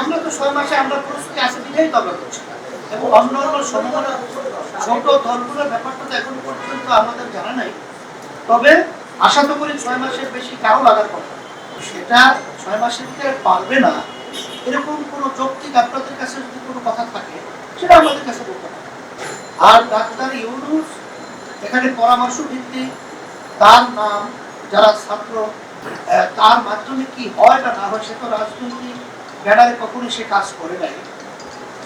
আমরা তো ছয় মাসে আমরা প্রস্তুতি আছে বিধাই তো করছি। এবং অন্য অন্য ছোট দলগুলোর ব্যাপারটা তো এখন পর্যন্ত আমাদের জানা নাই। তবে আশা তো করি ছয় মাসের বেশি কারও লাগার কথা সেটা ছয় মাসের ভিতরে পারবে না, এরকম কোনো যৌক্তিক আপনাদের কাছে যদি কোনো কথা থাকে, সেটা আমাদের কাছে বলতে আর ডাক্তার ইউনুস, এখানে পরামর্শ ভিত্তিক তার নাম, যারা ছাত্র তার মাধ্যমে কি হয় না হয়, সে তো রাজনৈতিক ব্যানারে কখনোই সে কাজ করে নাই।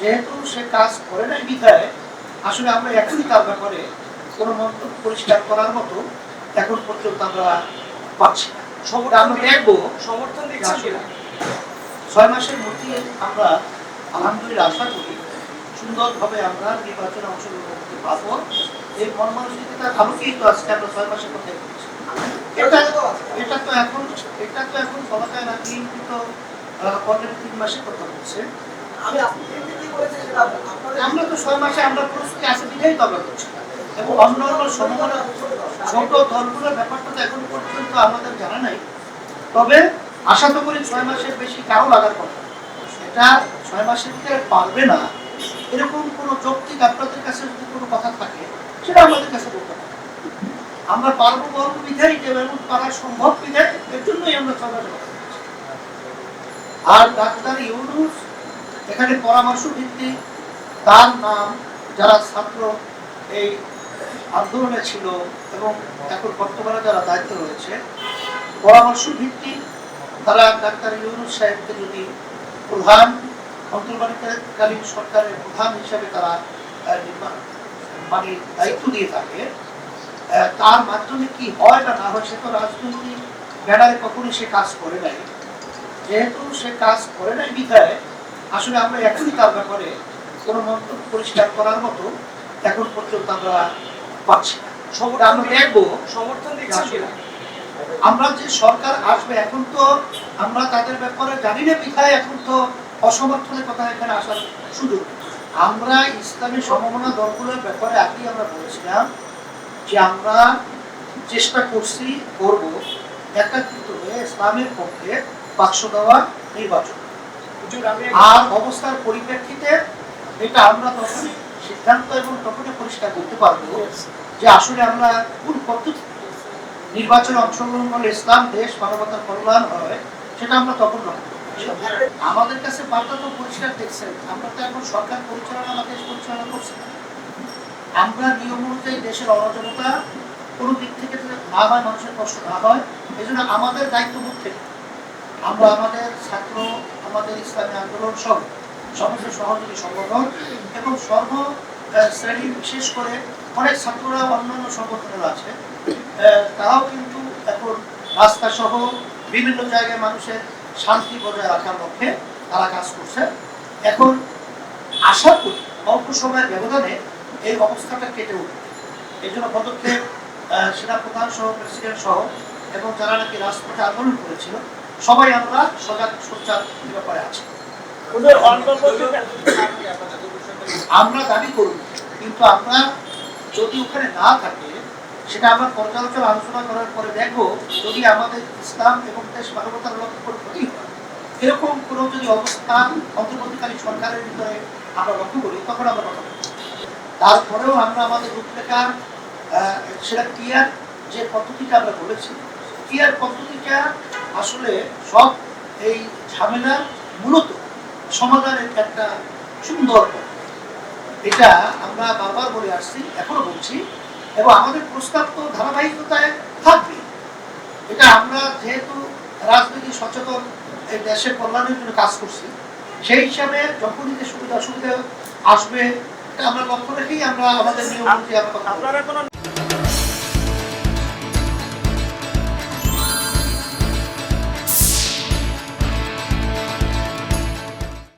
যেহেতু সে কাজ করে নাই বিধায় আসলে আমরা এখনই তার ব্যাপারে কোনো মন্তব্য পরিষ্কার করার মতো এখন পর্যন্ত আমরা পাচ্ছি না। আমরা দেখব সমর্থন দিচ্ছেন ছয় মাসের মধ্যে আমরা আলহামদুলিল্লাহ আশা করি সুন্দরভাবে আমরা নির্বাচনে অংশগ্রহণ করতে পারব। এই মর্মানুষিকতার আলোকেই তো আজকে আমরা ছয় মাসের মধ্যে। এটা এটা তো এখন এটা তো এখন বলা যায় না তিন কথা বলছে সেটা আমরা তো ছয় মাসে আমরা করছি। এবং অন্য ব্যাপারটা তো এখন আমাদের জানা নাই। তবে আশা তো করি ছয় মাসের বেশি কারও লাগার কথা। এটা ছয় মাসের ভিতরে পারবে না। এরকম কোনো যৌক্তিক আপনাদের কাছে যদি কোনো কথা থাকে, সেটা আমাদের কাছে বলতে আমরা পারব বলব দেব এবং পারা সম্ভব বিধাই এর জন্যই আমরা ছয় মাসের। আর ডাক্তার ইউনুস এখানে পরামর্শ ভিত্তিক তার নাম যারা ছাত্র এই আন্দোলনে ছিল এবং এখন বর্তমানে যারা দায়িত্ব রয়েছে পরামর্শ ভিত্তিক তারা ডাক্তার ইউনুস সাহেবকে যদি প্রধান অন্তর্বর্তীকালীন সরকারের প্রধান হিসেবে তারা মানে দায়িত্ব দিয়ে থাকে তার মাধ্যমে কি হয় বা না হয় সে তো রাজনৈতিক ব্যানারে কখনোই সে কাজ করে নাই। যেহেতু সে কাজ করে নাই বিধায় আসলে আমরা এখনই তার ব্যাপারে কোনো মন্তব্য পরিষ্কার করার মতো এখন পর্যন্ত আমরা পাচ্ছি না। আমরা দেখব। সমর্থন দিচ্ছেন কিনা? আমরা যে সরকার আসবে এখন তো আমরা তাদের ব্যাপারে জানি না বিধায় এখন তো অসমর্থনের কথা এখানে আসার সুযোগ। আমরা ইসলামী সমমনা দলগুলোর ব্যাপারে আগেই আমরা বলেছিলাম যে আমরা চেষ্টা করছি করব। একাত্রিত হয়ে ইসলামের পক্ষে বাক্স দেওয়া নির্বাচন। আর অবস্থার পরিপ্রেক্ষিতে এটা আমরা তখনই সিদ্ধান্ত এবং তখনই পরিষ্কার করতে পারব যে আসলে আমরা কোন পদ্ধতি নির্বাচনে অংশগ্রহণ করলে ইসলাম দেশ মানবতার কল্যাণ হয় সেটা আমরা তখন আমাদের কাছে বার্তা তো পরিষ্কার দেখছেন আমরা তো এখন সরকার পরিচালনা বা দেশ পরিচালনা করছি। আমরা নিয়ম অনুযায়ী দেশের অরাজকতা কোনো দিক থেকে না হয় মানুষের কষ্ট না হয় এই আমাদের দায়িত্ববোধ থেকে আমরা আমাদের ছাত্র আমাদের ইসলামী আন্দোলন সহ সমস্ত সহযোগী সংগঠন এবং সর্ব শ্রেণি বিশেষ করে অনেক ছাত্ররা অন্যান্য সংগঠনের আছে। তারাও কিন্তু এখন রাস্তা সহ বিভিন্ন জায়গায় মানুষের শান্তি বজায় রাখার লক্ষ্যে তারা কাজ করছে। এখন আশা করি অল্প সময়ের ব্যবধানে এই অবস্থাটা কেটে উঠবে। এই জন্য পদক্ষেপ আহ, সেনাপ্রধান সহ প্রেসিডেন্ট সহ এবং যারা নাকি রাজপথে আন্দোলন করেছিল সবাই আমরা সজাগ সোচ্চার ব্যাপারে আছি। আমরা দাবি করব কিন্তু আমরা যদি ওখানে না থাকে সেটা আমরা পর্যালোচনা আলোচনা করার পরে দেখব যদি আমাদের ইসলাম এবং দেশ মানবতার লক্ষ্য করে ক্ষতি হয়। এরকম কোনো যদি অবস্থা অন্তর্বর্তীকালীন সরকারের ভিতরে আমরা লক্ষ্য করি তখন আমরা কথা তারপরেও আমরা আমাদের রূপরেখা আহ, সেটা ক্লিয়ার যে পদ্ধতিটা আমরা বলেছি ক্লিয়ার পদ্ধতিটা আসলে সব এই ঝামেলার মূলত সমাধানের একটা সুন্দর এটা আমরা বারবার বলে আসছি, এখনও বলছি, এবং আমাদের প্রস্তাব তো ধারাবাহিকতায় থাকবে। এটা আমরা যেহেতু রাজনৈতিক সচেতন এই দেশের কল্যাণের জন্য কাজ করছি, সেই হিসাবে যখনই যে সুবিধা অসুবিধা আসবে, এটা আমরা লক্ষ্য রেখেই আমরা আমাদের নিয়ম আমরা কথা